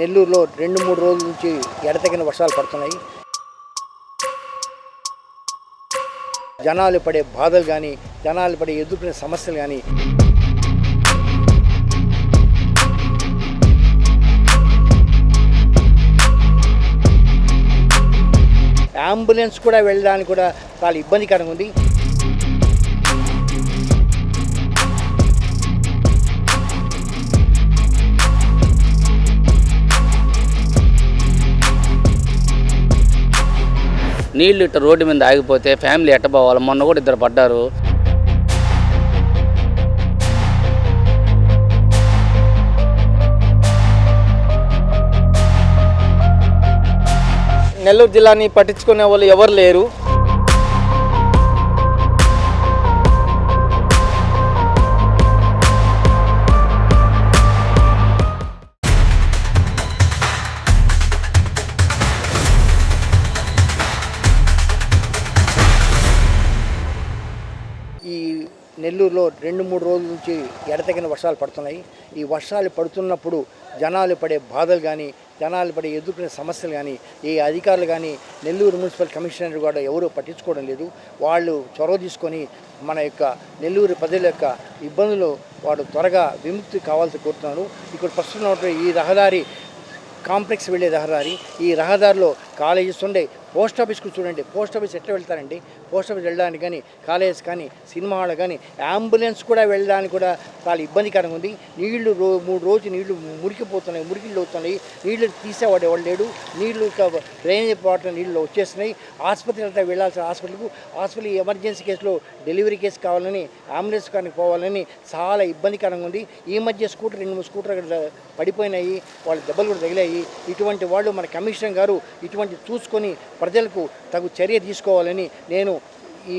నెల్లూరులో రెండు మూడు రోజుల నుంచి ఎడతగిన వర్షాలు పడుతున్నాయి. జనాలు పడే బాధలు కానీ జనాలు పడే ఎదుర్కొనే సమస్యలు కానీ అంబులెన్స్ కూడా వెళ్ళడానికి కూడా చాలా ఇబ్బందికరంగా ఉంది. నీళ్ళు ఇట్ట రోడ్డు మీద ఆగిపోతే ఫ్యామిలీ ఎట్ట పోవాలి? మొన్న కూడా ఇద్దరు పడ్డారు. నెల్లూరు జిల్లాని పట్టించుకునే వాళ్ళు ఎవరు లేరు. నెల్లూరులో రెండు మూడు రోజుల నుంచి ఎడతగిన వర్షాలు పడుతున్నాయి. ఈ వర్షాలు పడుతున్నప్పుడు జనాలు పడే బాధలు కానీ జనాలు పడే ఎదుర్కొనే సమస్యలు కానీ ఏ అధికారులు కానీ నెల్లూరు మున్సిపల్ కమిషనర్ కూడా ఎవరూ పట్టించుకోవడం లేదు. వాళ్ళు చొరవ తీసుకొని మన యొక్క నెల్లూరు ప్రజల యొక్క ఇబ్బందులు వాడు త్వరగా విముక్తి కావాల్సి కోరుతున్నాను ఇక్కడ ప్రస్తుతం ఈ రహదారి కాంప్లెక్స్ వెళ్ళే రహదారి ఈ రహదారిలో కాలేజెస్ ఉండే పోస్ట్ ఆఫీస్కు చూడండి. పోస్ట్ ఆఫీస్ ఎట్లా వెళ్తారండి? పోస్ట్ ఆఫీస్ వెళ్ళడానికి కానీ కాలేజ్ కానీ సినిమా హాల్ కానీ అంబులెన్స్ కూడా వెళ్ళడానికి కూడా చాలా ఇబ్బందికరంగా ఉంది. నీళ్ళు రో మూడు రోజులు నీళ్ళు మురికిపోతున్నాయి మురికిళ్ళు అవుతున్నాయి నీళ్ళు తీసేవాడు లేడు. నీళ్ళు డ్రైనేజ్ వాటర్ నీళ్ళు వచ్చేస్తున్నాయి. ఆసుపత్రి అంతా వెళ్ళాల్సిన హాస్పిటల్కు హాస్పిటల్ ఎమర్జెన్సీ కేసులో డెలివరీ కేసు కావాలని అంబులెన్స్ కానీ పోవాలని చాలా ఇబ్బందికరంగా ఉంది. ఈ మధ్య స్కూటర్ రెండు మూడు స్కూటర్ అక్కడ పడిపోయినాయి. వాళ్ళ దెబ్బలు కూడా తగిలాయి. ఇటువంటి వాళ్ళు మన కమిషనర్ గారు ఇటువంటి చూసుకొని ప్రజలకు తగు చర్య తీసుకోవాలని నేను ఈ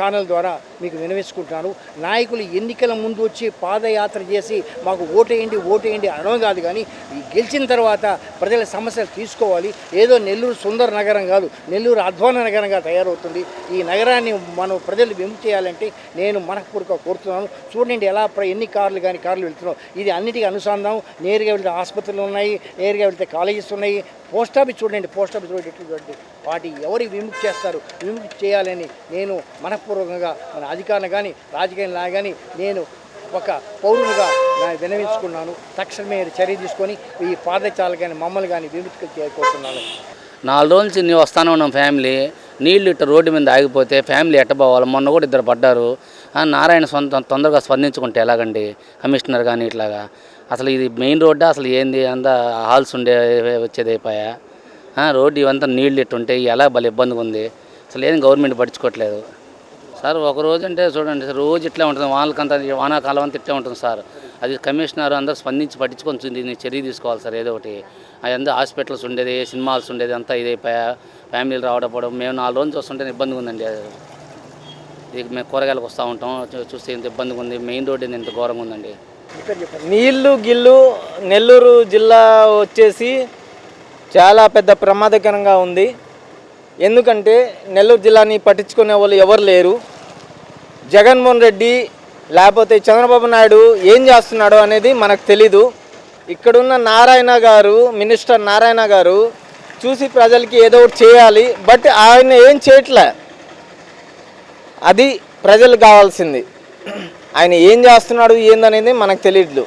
ఛానల్ ద్వారా మీకు వినవించుకుంటున్నాను నాయకులు ఎన్నికల ముందు వచ్చి పాదయాత్ర చేసి మాకు ఓటేయండి ఓటేయండి అనడం కాదు కానీ గెలిచిన తర్వాత ప్రజల సమస్యలు తీసుకోవాలి. ఏదో నెల్లూరు సుందర నగరం కాదు నెల్లూరు అధ్వాన నగరంగా తయారవుతుంది. ఈ నగరాన్ని మనం ప్రజలు విముక్తి చేయాలంటే నేను మనఃపూర్వక కోరుతున్నాను. చూడండి ఎలా ప్ర- ఎన్ని కార్లు కానీ కార్లు వెళ్తున్నాం ఇది అన్నిటికీ అనుసంధానం. నేరుగా వెళ్తే ఆసుపత్రులు ఉన్నాయి నేరుగా వెళ్తే కాలేజెస్ ఉన్నాయి. పోస్ట్ ఆఫీస్ చూడండి పోస్ట్ ఆఫీస్ చూడండి వాటి ఎవరికి విముక్తి చేస్తారు? విముక్తి చేయాలని నేను మన హృదయపూర్వకంగా మన అధికారులు కానీ రాజకీయంలా కానీ నేను ఒక పౌరునిగా నా వినవించుకున్నాను తక్షణమే చర్య తీసుకొని ఈ పాదచాలు కానీ మమ్మల్ని కానీ విముక్తి చేరుకుంటున్నాను నాలుగు రోజుల నుంచి నేను వస్తానే ఉన్నాం ఫ్యామిలీ. నీళ్ళు ఇట్ట రోడ్డు మీద ఆగిపోతే ఫ్యామిలీ ఎట్ట పోవాలి? మొన్న కూడా ఇద్దరు పడ్డారు. నారాయణ సొంత తొందరగా స్పందించుకుంటే ఎలాగండి? కమిషనర్ కానీ ఇట్లాగా. అసలు ఇది మెయిన్ రోడ్డా? అసలు ఏంది? అంతా హాల్స్ ఉండే వచ్చేది అయిపోయా? రోడ్డు ఇవంతా నీళ్ళు ఇట్టుంటే ఎలా భలే ఇబ్బందిగా ఉంది అసలు ఏం గవర్నమెంట్ పట్టించుకోవట్లేదు. సార్ ఒక రోజు అంటే చూడండి సార్ రోజు ఇట్లా ఉంటుంది. వానకంతా వానాకాలం అంతా ఇట్లా ఉంటుంది సార్. అది కమిషనర్ అందరూ స్పందించి పట్టించుకొని దీన్ని చర్య తీసుకోవాలి సార్ ఏదో ఒకటి. అదంతా హాస్పిటల్స్ ఉండేది సినిమా హాల్స్ ఉండేది అంతా ఇది ఫ్యామిలీలు రావడం మేము నాలుగు రోజులు చూస్తుంటే ఇబ్బందిగా ఉందండి. అది. ఇది మేము కూరగాయలకు వస్తూ ఉంటాం. చూస్తే ఇంత ఇబ్బందిగా ఉంది. మెయిన్ రోడ్ ఇంత ఘోరంగా ఉందండి. నీళ్ళు నీళ్ళు గిల్లు నెల్లూరు జిల్లా వచ్చేసి చాలా పెద్ద ప్రమాదకరంగా ఉంది. ఎందుకంటే నెల్లూరు జిల్లాని పట్టించుకునే వాళ్ళు ఎవరు లేరు. జగన్మోహన్ రెడ్డి లేకపోతే చంద్రబాబు నాయుడు ఏం చేస్తున్నాడో అనేది మనకు తెలీదు. ఇక్కడున్న నారాయణ గారు మినిస్టర్ నారాయణ గారు చూసి ప్రజలకి ఏదో ఒకటి చేయాలి బట్ ఆయన ఏం చేయట్లే. అది ప్రజలు కావాల్సింది. ఆయన ఏం చేస్తున్నాడు ఏందనేది మనకు తెలియదు